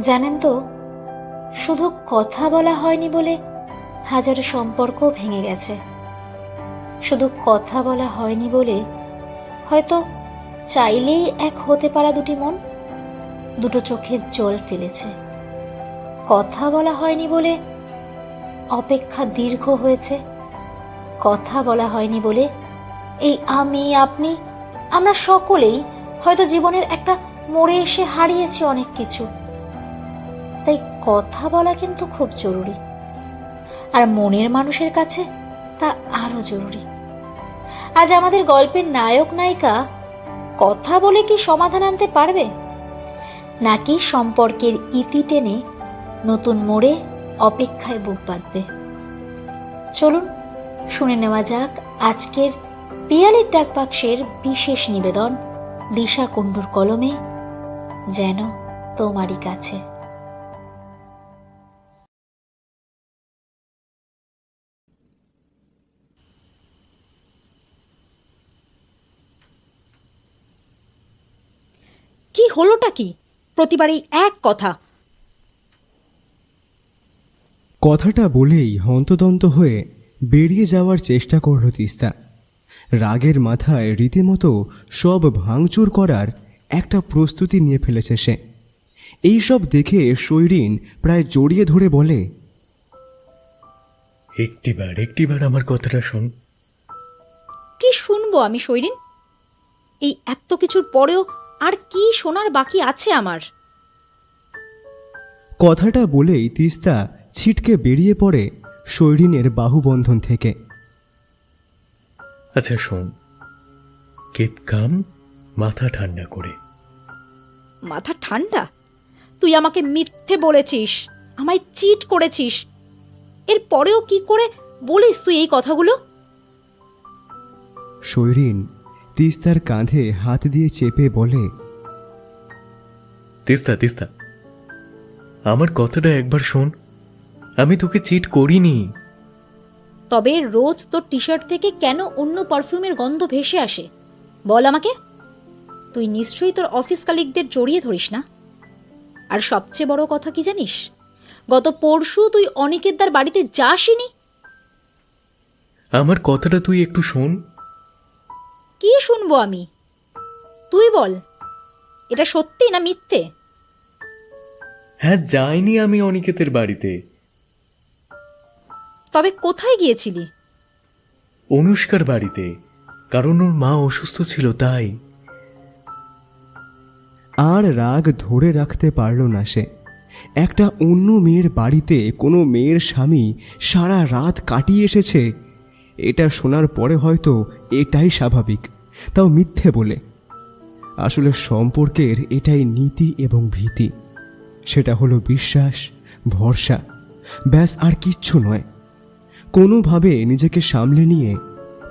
জানেন তো, শুধু কথা বলা হয়নি বলে হাজারো সম্পর্ক ভেঙে গেছে। শুধু কথা বলা হয়নি বলে হয়তো চাইলেই এক হতে পারা দুটি মন, দুটো চোখের জল ফেলেছে। কথা বলা হয়নি বলে অপেক্ষা দীর্ঘ হয়েছে। কথা বলা হয়নি বলে এই আমি, আপনি, আমরা সকলেই হয়তো জীবনের একটা মোড়ে এসে হারিয়েছি অনেক কিছু। কথা বলা কিন্তু খুব জরুরি। আর মনের মানুষের কাছে তা আরও জরুরি। আজ আমাদের গল্পের নায়ক, নায়িকা কথা বলে কি সমাধান আনতে পারবে? নাকি সম্পর্কের ইতি টেনে নতুন মোড়ে অপেক্ষায় বুক বাঁধবে? চলুন, শুনে নেওয়া যাক আজকের পিয়ালির ডাক বাক্সের বিশেষ নিবেদন দিশা কুণ্ডুর কলমে, যেন তোমারই কাছে। হলোটা কি? প্রতিবারই এক কথা। কথাটা বলেই হন্তদন্ত হয়ে বেরিয়ে যাওয়ার চেষ্টা করল তিস্তা। রাগের মাথায় রীতিমতো সব ভাঙচুর করার একটা প্রস্তুতি নিয়ে ফেলেছে সে। এই সব দেখে শৈরিন প্রায় জড়িয়ে ধরে বলে একটিবার একটিবার আমার কথাটা শোন। কি শুনব আমি শৈরিন এই এত কিছুর পরেও আর কি শোনার বাকি আছে আমার? কথাটা বলেই তিস্তা ছিটকে বেরিয়ে পড়ে শৈরিনের বাহুবন্ধন থেকে। আচ্ছা শোন। কেট কাম মাথা ঠান্ডা করে। মাথা ঠান্ডা? তুই আমাকে মিথ্যে বলেছিস আমায় চিট করেছিস। এর পরেও কি করে বলিস তুই এই কথাগুলো? শৈরিন তিস্তার কাঁধে হাত দিয়ে চেপে বলে তিস্তা তিস্তা আমার কথাটা একবার শোন। আমি তোকে চিট করিনি। তবে রোজ তোর টি শার্ট থেকে কেন অন্য পারফিউমের গন্ধ ভেসে আসে? বল আমাকে। তুই নিশ্চয়ই তোর অফিস কালিকদের জড়িয়ে ধরিস না? আর সবচেয়ে বড় কথা কি জানিস? গত পরশু তুই অনিকের তার বাড়িতে যাসনি? আমার কথাটা তুই একটু শোন। কি শুনব আমি? তুই বল এটা সত্যি না মিথ্যে? হ্যাঁ যাইনি আমি অনিকেতের বাড়িতে। তবে কোথায় গিয়েছিলি? অনুষ্কার বাড়িতে কারণ ওর মা অসুস্থ ছিল তাই। আর রাগ ধরে রাখতে পারল না সে। একটা অন্য মেয়ের বাড়িতে কোনো মেয়ের স্বামী সারা রাত কাটিয়ে এসেছে। এটা শোনার পরে হয়তো এটাই স্বাভাবিক। তাও মিথ্যে বলে। আসলে সম্পর্কের এটাই নীতি এবং ভীতি। সেটা হলো বিশ্বাস, ভরসা। ব্যাস, আর কিচ্ছু নয়। কোনোভাবে নিজেকে সামলে নিয়ে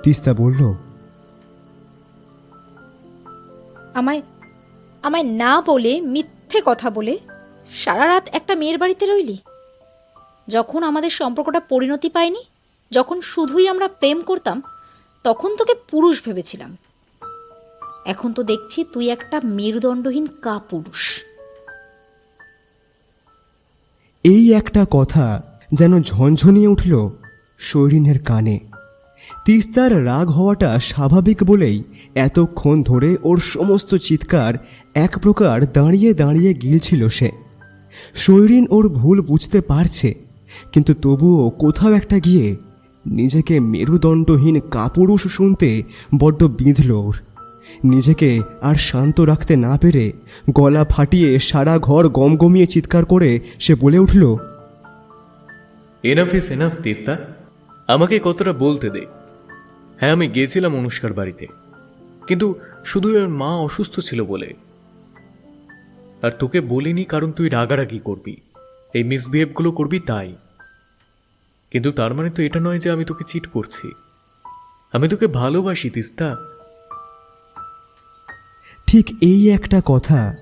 তিস্তা বলল, আমায় আমায় না বলে মিথ্যে কথা বলে সারা রাত একটা মেয়ের বাড়িতে রইলি? যখন আমাদের সম্পর্কটা পরিণতি পায়নি? যখন শুধুই আমরা প্রেম করতাম, তখন তোকে পুরুষ ভেবেছিলাম। এখন তো দেখছি তুই একটা মেরুদণ্ডহীন কাপুরুষ। এই একটা কথা যেন ঝনঝনিয়ে উঠল শৈরিনের কানে। তিস্তার রাগ হওয়াটা স্বাভাবিক বলেই এতক্ষণ ধরে ওর সমস্ত চিৎকার এক প্রকার দাঁড়িয়ে দাঁড়িয়ে গিলছিল সে। শৈরিন ওর ভুল বুঝতে পারছে, কিন্তু তবুও কোথাও একটা গিয়ে নিজেকে মেরুদণ্ডহীন কাপুরুষ শুনতে বড্ড বিঁধল ওর। নিজেকে আর শান্ত রাখতে না পেরে গলা ফাটিয়ে সারা ঘর গমগমিয়ে চিৎকার করে সে বলে উঠল এনাফ ইস এনাফ তিস্তা। আমাকে কতটা বলতে দে। হ্যাঁ আমি গিয়েছিলাম অনুষ্কার বাড়িতে। কিন্তু শুধু ওর মা অসুস্থ ছিল বলে। আর তোকে বলিনি কারণ তুই রাগারাগি করবি। এই মিসবিহেভগুলো করবি তাই। কিন্তু তার মানে তো এটা নয় যে আমি তোকে চিট করছি। আমি তোকে ভালোবাসি, তিস্তা। ঠিক এই একটা কথা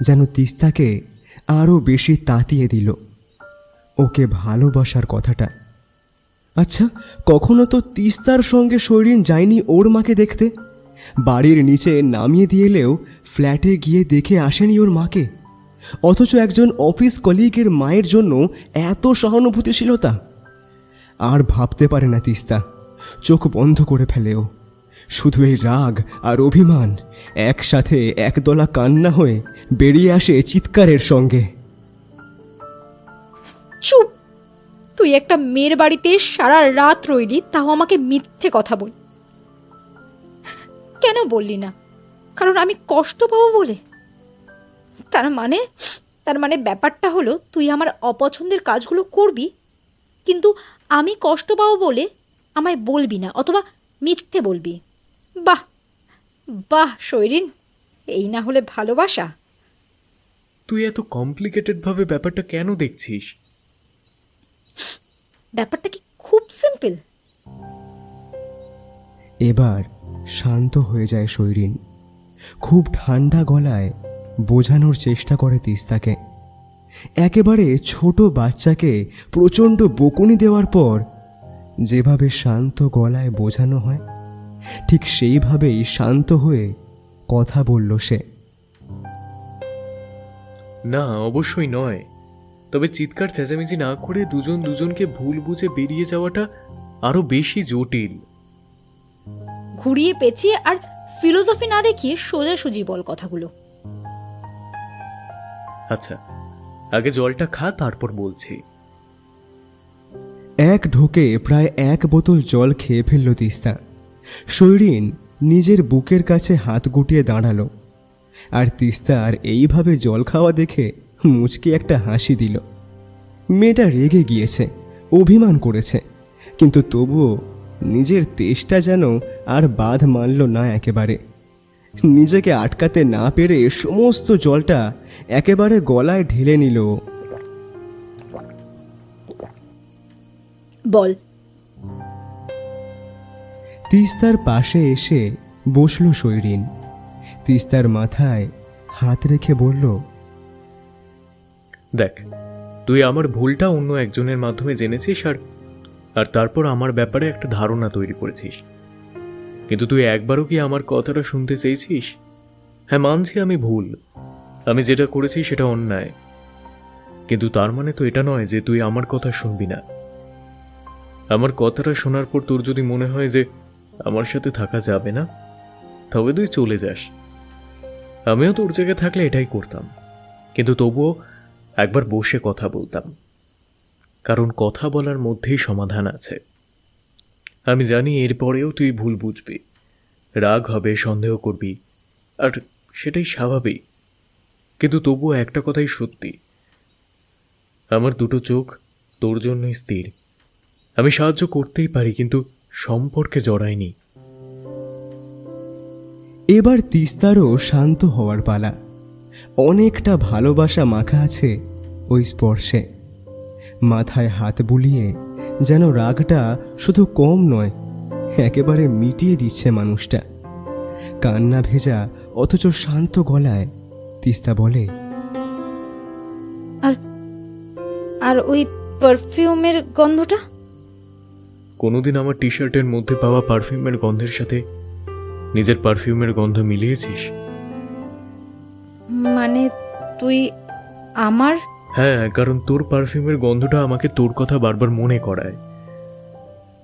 যেন তিস্তাকে আরও বেশি তাতিয়ে দিল। ওকে ভালোবাসার কথাটা। আচ্ছা কখনো তো তিস্তার সঙ্গে শৈরিন যায়নি ওর মাকে দেখতে? বাড়ির নিচে নামিয়ে দিয়ে এলেও ফ্ল্যাটে গিয়ে দেখে আসেনি ওর মাকে? অথচ একজন অফিস কলিগের মায়ের জন্য এত সহানুভূতিশীলতা। আর ভাবতে পারে না তিস্তা। চোখ বন্ধ করে ফেলেও। শুধু এই রাগ আর অভিমান, একসাথে একদলা কান্না হয়ে বেরিয়ে আসে চিৎকারের সঙ্গে। চুপ! তুই একটা মেয়ের বাড়িতে সারা রাত রইলি, তাও আমাকে মিথ্যে কথা বল। কেন বললি না? কারণ আমি কষ্ট পাবো বলে। তার মানে তার মানে ব্যাপারটা হলো, তুই আমার অপছন্দের কাজগুলো করবি, কিন্তু আমি কষ্ট পাবো বলে আমায় বলবি না অথবা মিথ্যে বলবি। বাহ বাহ শৈরিন এই না হলে ভালোবাসা। তুই এত কমপ্লিকেটেডভাবে ব্যাপারটা কেন দেখছিস? ব্যাপারটা কি খুব সিম্পল এবার শান্ত হয়ে যায় শৈরিন। খুব ঠান্ডা গলায় বোঝানোর চেষ্টা করে তিস্তাকে। একেবারে ছোট বাচ্চাকে প্রচণ্ড বকুনি দেওয়ার পর যেভাবে শান্ত গলায় বোঝানো হয় ঠিক সেইভাবেই শান্ত হয়ে কথা বলল সে। না অবশ্যই নয়। তবে চিৎকার চেঁচামেচি না করে দুজন দুজনকে ভুল বুঝে বেরিয়ে যাওয়াটা আরও বেশি জটিল। ঘুরিয়ে পেঁচিয়ে আর ফিলোসফি না দেখিয়ে সোজাসুজি বল কথাগুলো। আচ্ছা আগে জলটা খা, তারপর বলছি। এক ঢোকে প্রায় এক বোতল জল খেয়ে ফেলল তিস্তা। শৈরিন নিজের বুকের কাছে হাত গুটিয়ে দাঁড়াল। আর তিস্তার এইভাবে জল খাওয়া দেখে মুচকি একটা হাসি দিল। মেয়েটা রেগে গিয়েছে, অভিমান করেছে, কিন্তু তবুও নিজের তেষ্টা যেন আর বাধ মানল না একেবারে। নিজেকে আটকাতে না পেরে সমস্ত জলটা একেবারে গলায় ঢেলে নিল। বল। তিস্তার পাশে এসে বসল শৈরিন তিস্তার মাথায় হাত রেখে বলল দেখ তুই আমার ভুলটা অন্য একজনের মাধ্যমে জেনেছিস আর আর তারপর আমার ব্যাপারে একটা ধারণা তৈরি করেছিস। কিন্তু তুই একবারও কি আমার কথাটা শুনতে চেয়েছিস? হ্যাঁ মানছি আমি ভুল। আমি যেটা করেছি সেটা অন্যায়। কিন্তু তার মানে তো এটা নয় যে তুই আমার কথা শুনবি না। আমার কথাটা শোনার পর তোর যদি মনে হয় যে আমার সাথে থাকা যাবে না, তবে তুই চলে যাস। আমিও তোর জায়গায় থাকলে এটাই করতাম। কিন্তু তবুও একবার বসে কথা বলতাম। কারণ কথা বলার মধ্যেই সমাধান আছে। আমি জানি এরপরেও তুই ভুল বুঝবি। রাগ হবে, সন্দেহ করবি, আর সেটাই স্বাভাবিক। কিন্তু তবুও একটা কথাই সত্যি। আমার দুটো চোখ তোর জন্যই স্থির। আমি সাহায্য করতেই পারি, কিন্তু সম্পর্কে জড়াইনি। এবার তিস্তারও শান্ত হওয়ার পালা। অনেকটা ভালোবাসা মাখা আছে ওই স্পর্শে। মাথায় হাত বুলিয়ে যেন রাগটা শুধু কম নয় একেবারে মিটিয়ে দিচ্ছে মানুষটা। কান্না ভেজা অথচ শান্ত গলায় তিস্তা বলে আর আর ওই পারফিউমের গন্ধটা? কোনোদিন আমার টি শার্টের মধ্যে পাওয়া পারফিউমের গন্ধের সাথে নিজের পারফিউমের গন্ধ মিলিয়েছিস? মানে তুই আমার হ্যাঁ কারণ তোর পারফিউমের গন্ধটা আমাকে তোর কথা বারবার মনে করায়।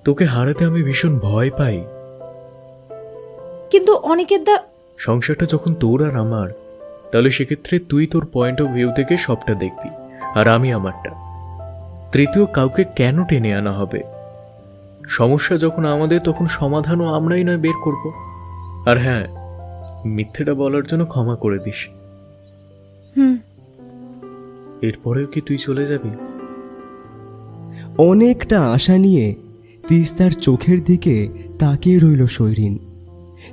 তোকে হারাতে আমি ভীষণ ভয় পাই। কিন্তু অনেকের দা সংসারটা যখন তোর আর আমার তাহলে সেক্ষেত্রে তুই তোর পয়েন্ট অফ ভিউ থেকে সবটা দেখবি আর আমি আমারটা। তৃতীয় কাউকে কেন টেনে আনা হবে? সমস্যা যখন আমাদের তখন সমাধানও আমরাই নয় বের করব। আর হ্যাঁ মিথ্যেটা বলার জন্য ক্ষমা করে দিস। হুম। এরপরেও কি তুই চলে যাবি? অনেকটা আশা নিয়ে তিস্তার চোখের দিকে তাকিয়ে রইল শৈরিন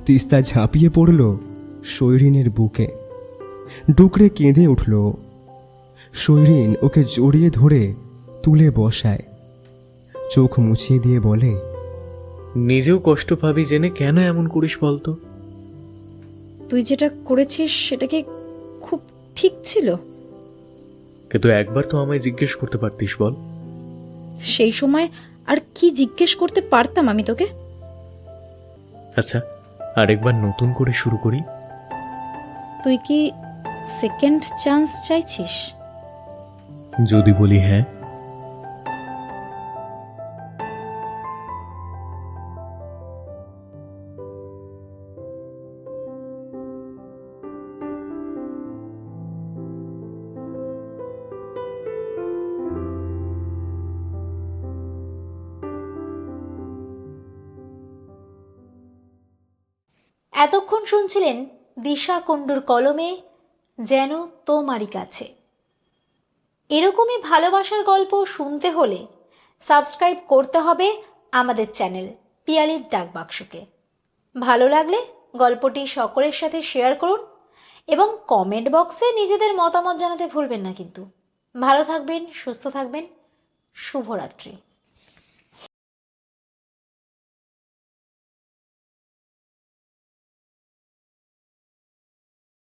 তিস্তা ঝাঁপিয়ে পড়ল শৈরিনের বুকে। ডুকরে কেঁদে উঠল। শৈরিন ওকে জড়িয়ে ধরে তুলে বসায়। চোখ মুছিয়ে দিয়ে বলে নিজেও কষ্ট পাবি জেনে কেন এমন করিস বলতো? তুই যেটা করেছিস সেটা কি খুব ঠিক ছিল? কিন্তু একবার তো আমায় জিজ্ঞেস করতে পারতিস বল। সেই সময় আর কি জিজ্ঞেস করতে পারতাম আমি তোকে? আচ্ছা আরেকবার নতুন করে শুরু করি। তুই কি সেকেন্ড চান্স চাইছিস? যদি বলি হ্যাঁ। এতক্ষণ শুনছিলেন দিশা কুণ্ডুর কলমে, যেন তোমারই কাছে। এরকমই ভালোবাসার গল্প শুনতে হলে সাবস্ক্রাইব করতে হবে আমাদের চ্যানেল পিয়ালির ডাকবাক্সকে ভালো লাগলে গল্পটি সকলের সাথে শেয়ার করুন এবং কমেন্ট বক্সে নিজেদের মতামত জানাতে ভুলবেন না কিন্তু। ভালো থাকবেন, সুস্থ থাকবেন, শুভরাত্রি।